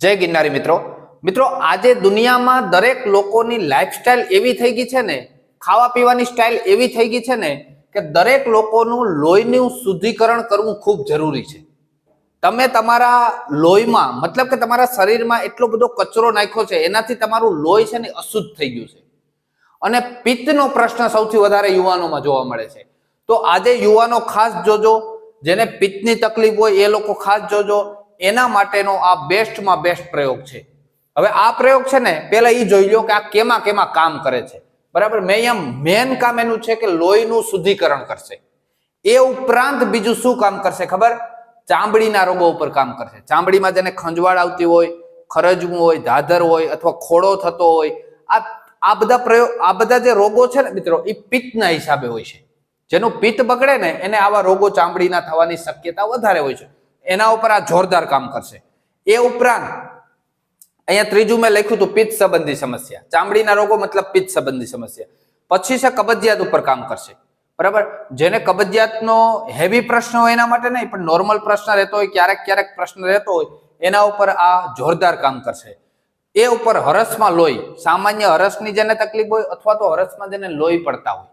જય ગિરનારી મિત્રો. મિત્રો, આજે દુનિયામાં દરેક લોકોની લાઈફસ્ટાઈલ એવી થઈ ગઈ છે ને, ખાવા પીવાની સ્ટાઇલ એવી થઈ ગઈ છે ને, કે દરેક લોકોનું લોહીનું શુદ્ધિકરણ કરવું ખૂબ જરૂરી છે. તમે તમારા લોહીમાં, મતલબ કે તમારા શરીરમાં એટલો બધો કચરો નાખ્યો છે, એનાથી તમારું લોહી છે ને અશુદ્ધ થઈ ગયું છે. અને પિત્તનો પ્રશ્ન સૌથી વધારે યુવાનોમાં જોવા મળે છે. તો આજે યુવાનો ખાસ જોજો, જેને પિત્તની તકલીફ હોય એ લોકો ખાસ જોજો એના માટેનો આ બેસ્ટમાં બેસ્ટ પ્રયોગ છે. હવે આ પ્રયોગ છે ને પેલા એ જોઈ લો કે આ કેમાં કેમાં કામ કરે છે. બરાબર? મેં અહીંયા મેન કામ એનું છે કે લોહીનું શુદ્ધિકરણ કરશે. એ ઉપરાંત બીજું શું કામ કરશે ખબર? ચામડીના રોગો ઉપર કામ કરશે. ચામડીમાં જેને ખંજવાળ આવતી હોય, ખરજવું હોય, ધાધર હોય અથવા ખોડો થતો હોય, આ આ બધા પ્રયોગ આ બધા જે રોગો છે ને મિત્રો એ પિત્તના હિસાબે હોય છે. જેનું પિત્ત બગડે ને, એને આવા રોગો ચામડીના થવાની શક્યતા વધારે હોય છે. એના ઉપર આ જોરદાર કામ કરશે. એ ઉપરાંત, અહીંયા ત્રીજું મેં લખ્યું હતું પિત્ત સંબંધી સમસ્યા. ચામડીના રોગો મતલબ પિત્ત સંબંધી સમસ્યા. પછી છે કબજિયાત ઉપર કામ કરશે. બરાબર? જેને કબજિયાતનો હેવી પ્રશ્ન હોય એના માટે નહીં, પણ નોર્મલ પ્રશ્ન રહેતો હોય, ક્યારેક ક્યારેક પ્રશ્ન રહેતો હોય, એના ઉપર આ જોરદાર કામ કરશે. એ ઉપર હરસમાં લોહી, સામાન્ય હરસની જેને તકલીફ હોય અથવા તો હરસમાં જેને લોહી પડતા હોય.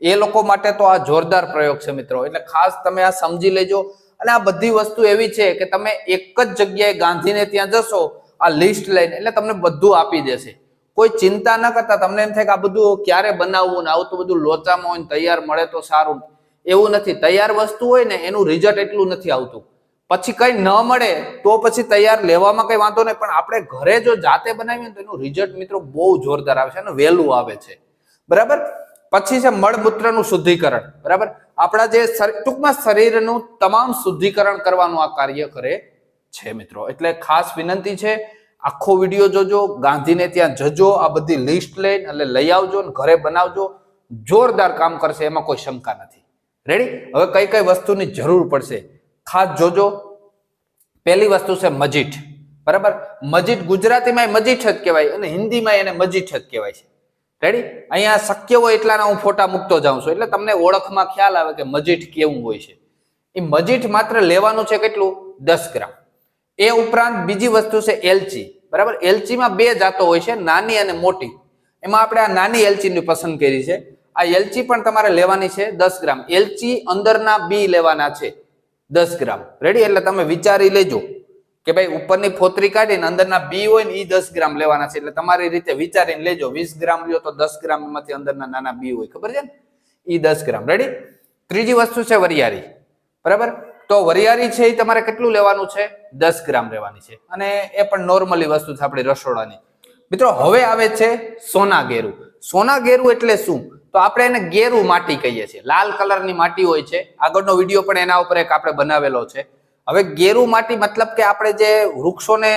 એ લોકો માટે તો આ જોરદાર પ્રયોગ છે મિત્રો. એટલે ખાસ તમે આ સમજી લેજો અને આ બધી વસ્તુ એવી છે કે તમે એક જ જગ્યાએ ગાંધીને ત્યાં જશો, આ લિસ્ટ લઈને, એટલે તમને બધું આપી દેશે. કોઈ ચિંતા ન કરતા, તમને એમ થાય કે આ બધું ક્યારે બનાવવું ને આવું તો બધું લોચામાં હોય તૈયાર મળે તો સારું. એવું નથી. તૈયાર વસ્તુ હોય ને એનું રિઝલ્ટ એટલું નથી આવતું. પછી કઈ ન મળે તો પછી તૈયાર લેવામાં કઈ વાંધો નહીં. પણ આપણે ઘરે જો જાતે બનાવીએ તો એનું રિઝલ્ટ મિત્રો બહુ જોરદાર આવે છે અને વહેલું આવે છે. બરાબર? પછી છે મળમૂત્રનું શુદ્ધિકરણ, બરાબર? આપણા જે ટૂંકમાં શરીરનું તમામ શુદ્ધિકરણ કરવાનું આ કાર્ય કરે છે મિત્રો. એટલે ખાસ વિનંતી છે, આખો વીડિયો જોજો, ગાંધીને ત્યાં જજો, આ બધી લિસ્ટ લઈને એટલે લઈ આવજો ને ઘરે બનાવજો. જોરદાર કામ કરશે, એમાં કોઈ શંકા નથી. રેડી હવે કઈ કઈ વસ્તુની જરૂર પડશે? ખાસ જોજો. પહેલી વસ્તુ છે મજીઠ, બરાબર? મજીઠ ગુજરાતીમાં મજીઠ જ કહેવાય અને હિન્દીમાં એને મજીઠ જ કહેવાય છે. રેડી અહીંયા શક્ય હોય એટલાના હું ફોટા મૂકતો જાઉં છું. એટલે તમને ઓળખમાં ખ્યાલ આવે કે મજીઠ કેવું હોય છે. એ મજીઠ માત્ર લેવાનું છે કેટલું? દસ ગ્રામ. એ ઉપરાંત બીજી વસ્તુ છે એલચી. બરાબર? એલચીમાં બે જાતો હોય છે, નાની અને મોટી. એમાં આપણે આ નાની એલચીની પસંદ કરી છે. આ એલચી પણ તમારે લેવાની છે દસ ગ્રામ. એલચી અંદરના બી લેવાના છે દસ ગ્રામ. રેડી એટલે તમે વિચારી લેજો. કે ભાઈ ઉપરની ફોતરી કાઢીને અંદરના બી હોય ને એ દસ ગ્રામ લેવાના છે. એટલે તમારી રીતે વિચારીને લેજો. વીસ ગ્રામ લ્યો તો દસ ગ્રામમાંથી અંદરના નાના બી હોય. ખબર છે ને? એ દસ ગ્રામ. રેડી ત્રીજી વસ્તુ છે વરિયાળી. બરાબર? તો વરિયાળી છે એ તમારે કેટલું લેવાનું છે? દસ ગ્રામ લેવાની છે. અને એ પણ નોર્મલી વસ્તુ છે આપણી રસોડાની. મિત્રો, હવે આવે છે સોના ગેરું. સોના ગેરું એટલે શું? તો આપણે એને ગેરું માટી કહીએ છીએ. લાલ કલરની માટી હોય છે. આગળનો વીડિયો પણ એના ઉપર એક આપણે બનાવેલો છે. હવે ગેરુ માટી મતલબ કે આપણે જે વૃક્ષોને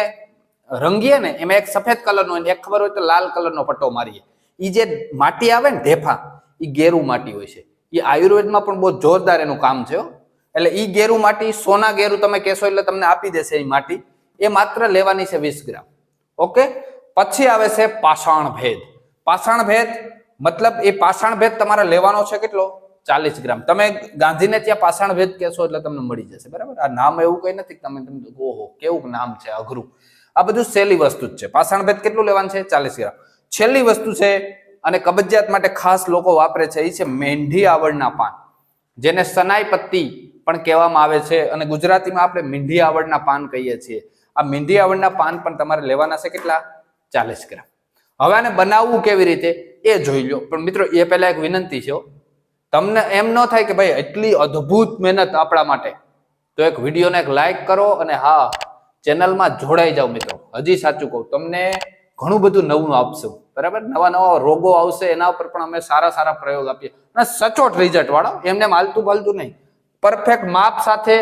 રંગીએ ને, એમાં એક સફેદ કલરનો એક ખબર હોય તો લાલ કલરનો પટ્ટો મારીએ. એ જે માટી આવે ને, ઢેફા એ ગેરુ માટી હોય છે. એ આયુર્વેદમાં પણ બહુ જોરદાર એનું કામ છે એટલે ઈ ગેરુ માટી, સોના ગેરુ તમે કહેશો એટલે તમને આપી દેશે એ માટી. એ માત્ર લેવાની છે વીસ ગ્રામ. ઓકે? પછી આવે છે પાષાણ ભેદ. પાષાણ ભેદ મતલબ એ પાષાણ ભેદ તમારે લેવાનો છે કેટલો? ચાલીસ ગ્રામ. તમે ગાંધીને ત્યાં પાષાણ ભેદ કહેશો એટલે તમને મળી જશે, બરાબર? આ નામ એવું કઈ નથી તમે તમે ઓહો, કેવું નામ છે અઘરું. આ બધું સહેલી વસ્તુ જ છે. પાષાણ ભેદ કેટલું લેવાનું છે? ચાલીસ ગ્રામ. છેલ્લી વસ્તુ છે, અને કબજિયાત માટે ખાસ લોકો વાપરે છે, એ છે મેંઢી આવડના પાન. જેને સનાઈ પત્તી પણ કહેવામાં આવે છે, અને ગુજરાતીમાં આપણે મીંઢી આવડના પાન કહીએ છીએ. આ મીંઢી આવડના પાન પણ તમારે લેવાના છે કેટલા? ચાલીસ ગ્રામ. હવે આને બનાવવું કેવી રીતે? એ જોઈ લો. પણ મિત્રો, એ પહેલા એક વિનંતી છે. તમને એમ ન થાય કે ભાઈ એટલી અદ્ભુત મહેનત આપણા માટે. તો એક વિડીયોને એક લાઈક કરો અને હા, ચેનલમાં જોડાઈ જાઓ મિત્રો. હજી સાચું કહું, તમને ઘણું બધું નવું આપશું. બરાબર? નવા નવા રોગો આવશે, એના ઉપર પણ અમે સારા સારા પ્રયોગ આપીએ. અને સચોટ રિઝલ્ટ વાળો, એમને માલતું બાલતું નહીં. પરફેક્ટ માપ સાથે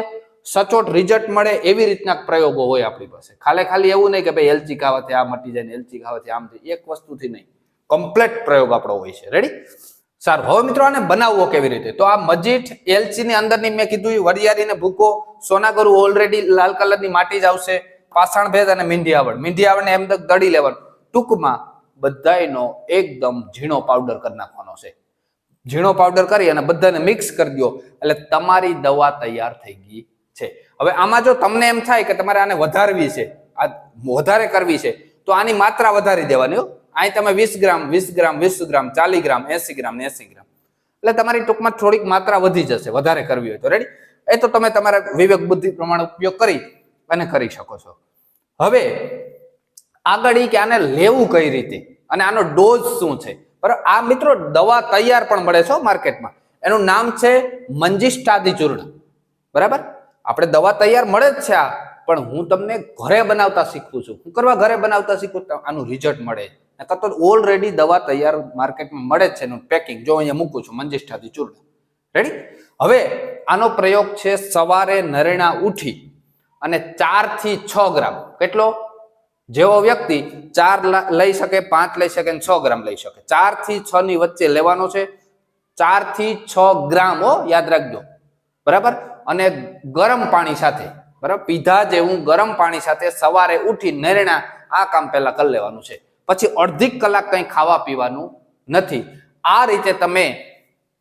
સચોટ રિઝલ્ટ મળે એવી રીતના પ્રયોગો હોય આપણી પાસે. ખાલી ખાલી એવું નહીં કે ભાઈ એલચી ખાવાથી આ મટી જાય ને એલચી ખાવાથી આમ થાય. એક વસ્તુથી નહીં. કમ્પ્લેટ પ્રયોગ આપણો હોય છે. રેડી સારું, હવે મિત્રો આને બનાવવો કેવી રીતે? તો આ મજીઠ એલસી ની અંદરની મેં કીધું વરિયાળીને ભૂકો, સોનાગરુ ઓલરેડી લાલ કલરની માટી જ આવશે, પાષાણ ભેદ અને મીંઢી આવડ. મીંઢી આવડને એમ તક દળી લેવાનું. ટૂંકમાં બધાયનો એકદમ ઝીણો પાવડર કરી નાખવાનો છે. ઝીણો પાવડર કરી અને બધાને મિક્સ કરી દો એટલે તમારી દવા તૈયાર થઈ ગઈ છે. હવે આમાં જો તમને એમ થાય કે તમારે આને વધારવી છે, આ વધારે કરવી છે, તો આની માત્રા વધારી દેવાની હો. અહીં તમે વીસ ગ્રામ વીસ ગ્રામ વીસ ગ્રામ, ચાલીસ ગ્રામ, એસી ગ્રામ ને એસી ગ્રામ. એટલે તમારી ટૂંકમાં થોડીક માત્રા વધી જશે, વધારે કરવી હોય તો. રેડી એ તો તમે તમારા વિવેક બુદ્ધિ પ્રમાણે ઉપયોગ કરી અને કરી શકો છો. હવે, આગળ કે આને લેવું કઈ રીતે? અને આનો ડોઝ શું છે? બરાબર? આ મિત્રો દવા તૈયાર પણ મળે છે માર્કેટમાં. એનું નામ છે મંજિષ્ટાદી ચૂર્ણ બરાબર? આપણે દવા તૈયાર મળે જ છે આ. પણ હું તમને ઘરે બનાવતા શીખવું છું. હું કરવા ઘરે બનાવતા શીખું? આનું રિઝલ્ટ મળે. નકર ઓલરેડી દવા તૈયાર માર્કેટમાં મળે જ છે એનું પેકિંગ જો અહીંયા મૂકું છું, મંજિષ્ઠાથી ચૂર્ણ રેડી હવે આનો પ્રયોગ છે સવારે નરેણા ઉઠી અને ચારથી છ ગ્રામ. કેટલો? જેવો વ્યક્તિ ચાર લઈ શકે, પાંચ લઈ શકે છ ગ્રામ લઈ શકે. ચારથી છ ની વચ્ચે લેવાનો છે. ચારથી છ ગ્રામ હો યાદ રાખજો. બરાબર? અને ગરમ પાણી સાથે, બરાબર? પીધા જેવું ગરમ પાણી સાથે સવારે ઉઠી નરેણા આ કામ પહેલા કરી લેવાનું છે. પછી અડધી કલાક કંઈ ખાવા પીવાનું નથી. આ રીતે તમે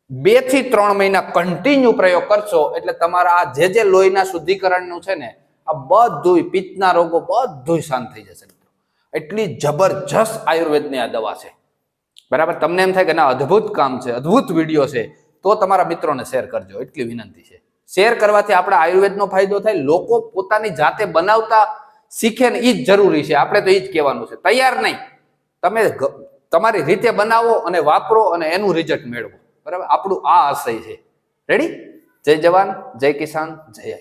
બેથી ત્રણ મહિના કન્ટિન્યુ પ્રયોગ કરશો એટલે તમારા આ જે જે લોહીના શુદ્ધિકરણનું છે ને, આ બધુંય પિત્તના રોગો બધુંય શાંત થઈ જશે એટલી જબરજસ્ત આયુર્વેદની આ દવા છે. બરાબર? તમને એમ થાય કે ના, અદ્ભુત કામ છે, અદ્ભુત વીડિયો છે, તો તમારા મિત્રોને શેર કરજો, એટલી વિનંતી છે. શેર કરવાથી આપણે આયુર્વેદનો ફાયદો થાય, લોકો પોતાની જાતે બનાવતા શીખે ને એ જ જરૂરી છે. આપણે તો એ જ કહેવાનું છે. તૈયાર નહીં. તમે તમારી રીતે બનાવો અને વાપરો અને એનું રિઝલ્ટ મેળવો. બરાબર? આપણું આ આશય છે. રેડી જય જવાન, જય કિસાન, જય